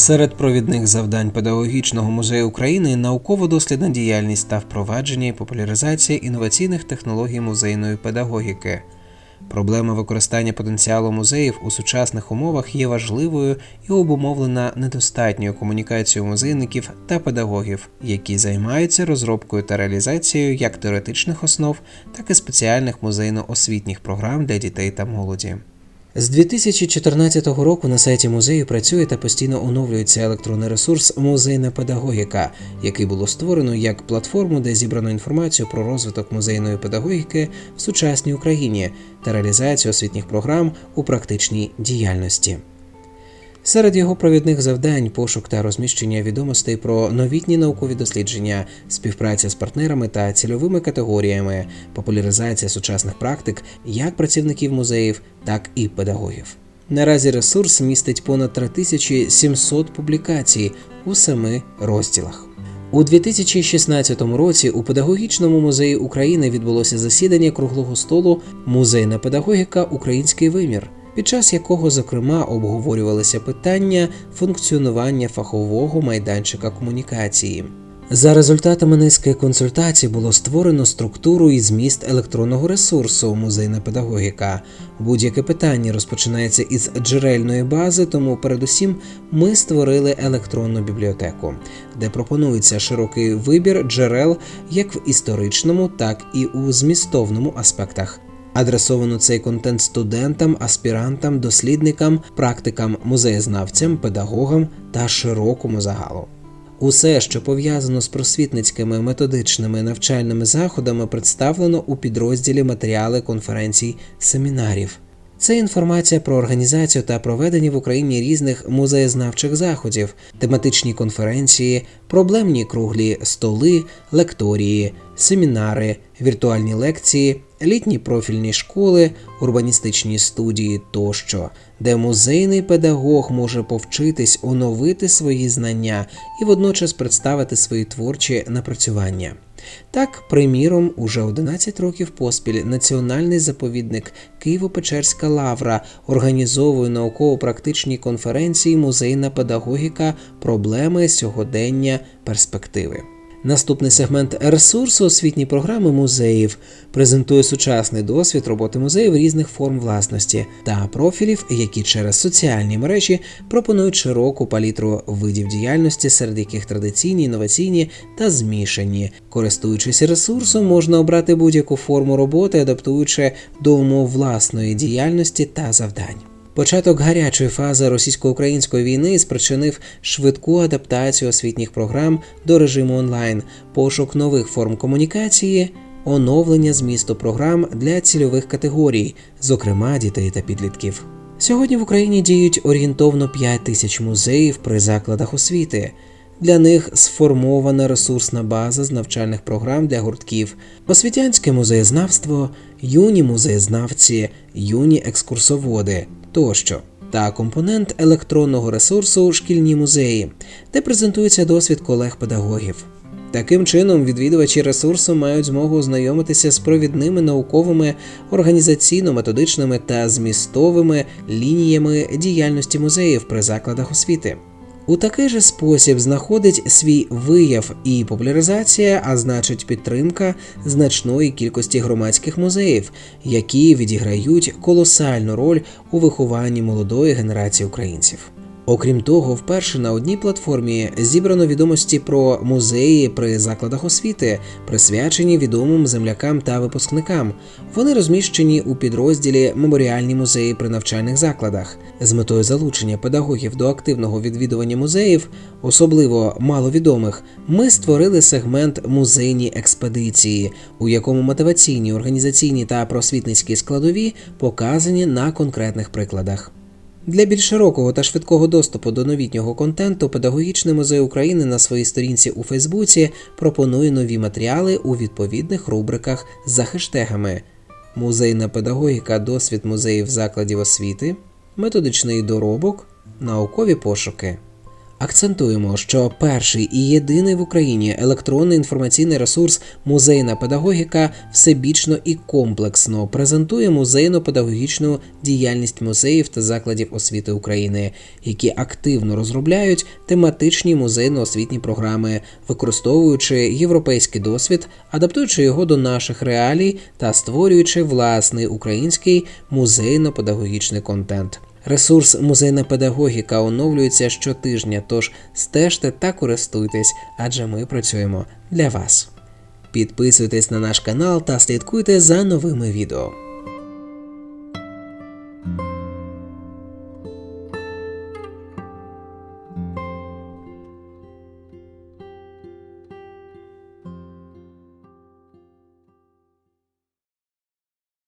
Серед провідних завдань педагогічного музею України науково-дослідна діяльність та впровадження і популяризація інноваційних технологій музейної педагогіки. Проблема використання потенціалу музеїв у сучасних умовах є важливою і обумовлена недостатньою комунікацією музейників та педагогів, які займаються розробкою та реалізацією як теоретичних основ, так і спеціальних музейно-освітніх програм для дітей та молоді. З 2014 року на сайті музею працює та постійно оновлюється електронний ресурс Музейна педагогіка, який було створено як платформу, де зібрано інформацію про розвиток музейної педагогіки в сучасній Україні та реалізацію освітніх програм у практичній діяльності. Серед його провідних завдань пошук та розміщення відомостей про новітні наукові дослідження, співпраця з партнерами та цільовими категоріями, популяризація сучасних практик як працівників музеїв, так і педагогів. Наразі ресурс містить понад 3700 публікацій у семи розділах. У 2016 році у педагогічному музеї України відбулося засідання круглого столу Музейна педагогіка Український вимір під час якого, зокрема, обговорювалися питання функціонування фахового майданчика комунікації. За результатами низки консультацій було створено структуру і зміст електронного ресурсу музейна педагогіка. Будь-яке питання розпочинається із джерельної бази, тому передусім ми створили електронну бібліотеку, де пропонується широкий вибір джерел як в історичному, так і у змістовному аспектах. Адресовано цей контент студентам, аспірантам, дослідникам, практикам, музеєзнавцям, педагогам та широкому загалу. Усе, що пов'язано з просвітницькими методичними навчальними заходами, представлено у підрозділі матеріали конференцій семінарів. Це інформація про організацію та проведення в Україні різних музеєзнавчих заходів, тематичні конференції, проблемні круглі столи, лекторії, семінари, віртуальні лекції, літні профільні школи, урбаністичні студії тощо, де музейний педагог може повчитись оновити свої знання і водночас представити свої творчі напрацювання. Так, приміром, уже 11 років поспіль Національний заповідник Києво-Печерська лавра організовує науково-практичні конференції Музейна педагогіка, проблеми сьогодення, перспективи. Наступний сегмент ресурсу освітні програми музеїв презентує сучасний досвід роботи музеїв різних форм власності та профілів, які через соціальні мережі пропонують широку палітру видів діяльності, серед яких традиційні, інноваційні та змішані. Користуючись ресурсом, можна обрати будь-яку форму роботи, адаптуючи до умов власної діяльності та завдань. Початок гарячої фази російсько-української війни спричинив швидку адаптацію освітніх програм до режиму онлайн, пошук нових форм комунікації, оновлення змісту програм для цільових категорій, зокрема дітей та підлітків. Сьогодні в Україні діють орієнтовно 5 тисяч музеїв при закладах освіти. Для них сформована ресурсна база з навчальних програм для гуртків, освітянське музеєзнавство, юні музеєзнавці, юні екскурсоводи тощо. Та компонент електронного ресурсу шкільні музеї, де презентується досвід колег-педагогів. Таким чином, відвідувачі ресурсу мають змогу ознайомитися з провідними науковими, організаційно-методичними та змістовими лініями діяльності музеїв при закладах освіти. У такий же спосіб знаходить свій вияв і популяризація, а значить підтримка значної кількості громадських музеїв, які відіграють колосальну роль у вихованні молодої генерації українців. Окрім того, вперше на одній платформі зібрано відомості про музеї при закладах освіти, присвячені відомим землякам та випускникам. Вони розміщені у підрозділі Меморіальні музеї при навчальних закладах з метою залучення педагогів до активного відвідування музеїв, особливо маловідомих. Ми створили сегмент музейні експедиції, у якому мотиваційні, організаційні та просвітницькі складові показані на конкретних прикладах. Для більш широкого та швидкого доступу до новітнього контенту Педагогічний музей України на своїй сторінці у Фейсбуці пропонує нові матеріали у відповідних рубриках за хештегами Музейна педагогіка, досвід музеїв закладів освіти, методичний доробок, наукові пошуки. Акцентуємо, що перший і єдиний в Україні електронний інформаційний ресурс Музейна педагогіка всебічно і комплексно презентує музейно-педагогічну діяльність музеїв та закладів освіти України, які активно розробляють тематичні музейно-освітні програми, використовуючи європейський досвід, адаптуючи його до наших реалій та створюючи власний український музейно-педагогічний контент. Ресурс музейна педагогіка оновлюється щотижня, тож стежте та користуйтесь, адже ми працюємо для вас. Підписуйтесь на наш канал та слідкуйте за новими відео.